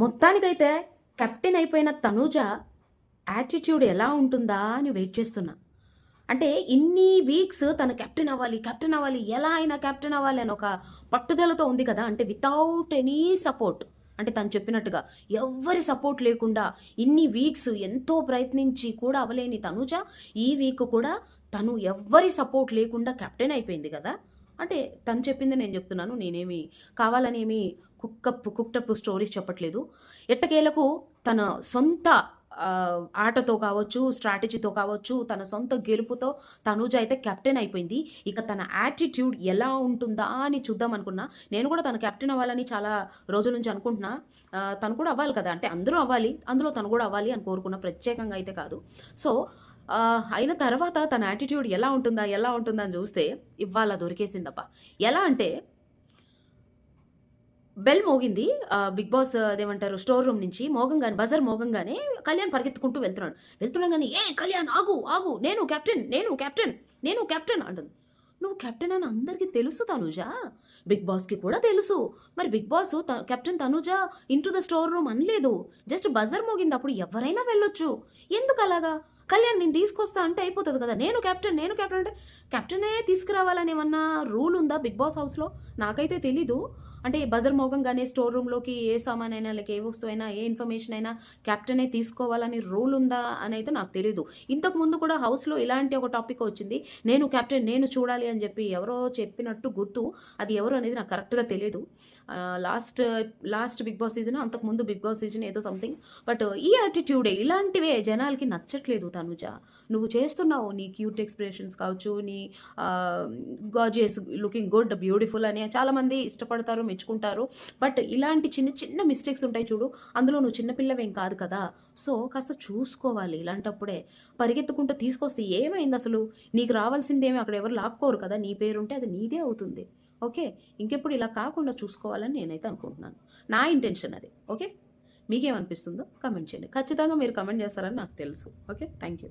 మొత్తానికైతే కెప్టెన్ అయిపోయిన తనూజ యాటిట్యూడ్ ఎలా ఉంటుందా అని వెయిట్ చేస్తున్నా. అంటే ఇన్ని వీక్స్ తను కెప్టెన్ అవ్వాలి కెప్టెన్ అవ్వాలి ఎలా అయినా కెప్టెన్ అవ్వాలి అని ఒక పట్టుదలతో ఉంది కదా. అంటే వితౌట్ ఎనీ సపోర్ట్ అంటే తను చెప్పినట్టుగా ఎవ్వరి సపోర్ట్ లేకుండా ఇన్ని వీక్స్ ఎంతో ప్రయత్నించి కూడా అవ్వలేని తనుజ ఈ వీక్ కూడా తను ఎవ్వరి సపోర్ట్ లేకుండా కెప్టెన్ అయిపోయింది కదా. అంటే తను చెప్పింది నేను చెప్తున్నాను నేనేమి కావాలనేమి కుక్కప్ కుక్టప్పు స్టోరీస్ చెప్పట్లేదు. ఎట్టకేలకు తన సొంత ఆటతో కావచ్చు స్ట్రాటజీతో కావచ్చు తన సొంత గెలుపుతో తనూజ అయితే కెప్టెన్ అయిపోయింది. ఇక తన యాటిట్యూడ్ ఎలా ఉంటుందా అని చూద్దాం అనుకున్నా. నేను కూడా తను కెప్టెన్ అవ్వాలని చాలా రోజుల నుంచి అనుకుంటున్నా. తను కూడా అవ్వాలి కదా. అంటే అందరూ అవ్వాలి అందులో తను కూడా అవ్వాలి అని కోరుకున్న ప్రత్యేకంగా అయితే కాదు. సో అయిన తర్వాత తన యాటిట్యూడ్ ఎలా ఉంటుందా ఎలా ఉంటుందా అని చూస్తే ఇవాళ దొరికేసిందప్ప ఎలా అంటే బెల్ మోగింది బిగ్ బాస్ అదేమంటారు స్టోర్ రూమ్ నుంచి మోగంగానే బజర్ మోగంగానే కళ్యాణ్ పరిగెత్తుకుంటూ వెళ్తున్నాడు. వెళ్తున్నాగానే ఏ కళ్యాణ్ ఆగు ఆగు నేను కెప్టెన్ నేను కెప్టెన్ నేను కెప్టెన్ అంటుంది. నువ్వు కెప్టెన్ అని అందరికీ తెలుసు తనుజా. బిగ్ బాస్కి కూడా తెలుసు. మరి Big Boss captain Tanuja into the store room అనలేదు. జస్ట్ బజర్ మోగింది అప్పుడు ఎవరైనా వెళ్ళొచ్చు. ఎందుకు అలాగా? కళ్యాణ్ నేను తీసుకొస్తా అంటే అయిపోతుంది కదా. నేను కెప్టెన్ నేను కెప్టెన్ అంటే కెప్టెనే తీసుకురావాలని ఏమన్నా రూల్ ఉందా బిగ్ బాస్ హౌస్లో? నాకైతే తెలీదు. అంటే బజర్ మోగంగానే స్టోర్ రూమ్లోకి ఏ సామాన్ అయినా లేక ఏ వస్తువు అయినా ఏ ఇన్ఫర్మేషన్ అయినా క్యాప్టెనే తీసుకోవాలని రూల్ ఉందా అని అయితే నాకు తెలియదు ఇంతకు ముందు కూడా హౌస్లో ఇలాంటి ఒక టాపిక్ వచ్చింది. నేను క్యాప్టెన్ నేను చూడాలి అని చెప్పి ఎవరో చెప్పినట్టు గుర్తు అది ఎవరు అనేది నాకు కరెక్ట్గా తెలియదు last last Big Boss season అంతకు ముందు బిగ్ బాస్ సీజన్ ఏదో సంథింగ్ బట్ ఈ యాటిట్యూడే ఇలాంటివే జనాలకి నచ్చట్లేదు తనుజ. నువ్వు చేస్తున్నావు నీ క్యూట్ ఎక్స్ప్రెషన్స్ కావచ్చు నీ గాజియస్ లుకింగ్ గుడ్ బ్యూటిఫుల్ అని చాలామంది ఇష్టపడతారు మెచ్చుకుంటారు. బట్ ఇలాంటి చిన్న చిన్న మిస్టేక్స్ ఉంటాయి చూడు. అందులో నువ్వు చిన్నపిల్లవేం కాదు కదా. సో కాస్త చూసుకోవాలి ఇలాంటప్పుడే. పరిగెత్తుకుంటూ తీసుకొస్తే ఏమైంది అసలు? నీకు రావాల్సిందేమి అక్కడ ఎవరు లాక్కోరు కదా. నీ పేరుంటే అది నీదే అవుతుంది. ఓకే? ఇంకెప్పుడు ఇలా కాకుండా చూసుకోవాలని నేనైతే అనుకుంటున్నాను. నా ఇంటెన్షన్ అది. ఓకే? మీకేమనిపిస్తుందో కమెంట్ చేయండి. ఖచ్చితంగా మీరు కమెంట్ చేస్తారని నాకు తెలుసు. ఓకే? Thank you.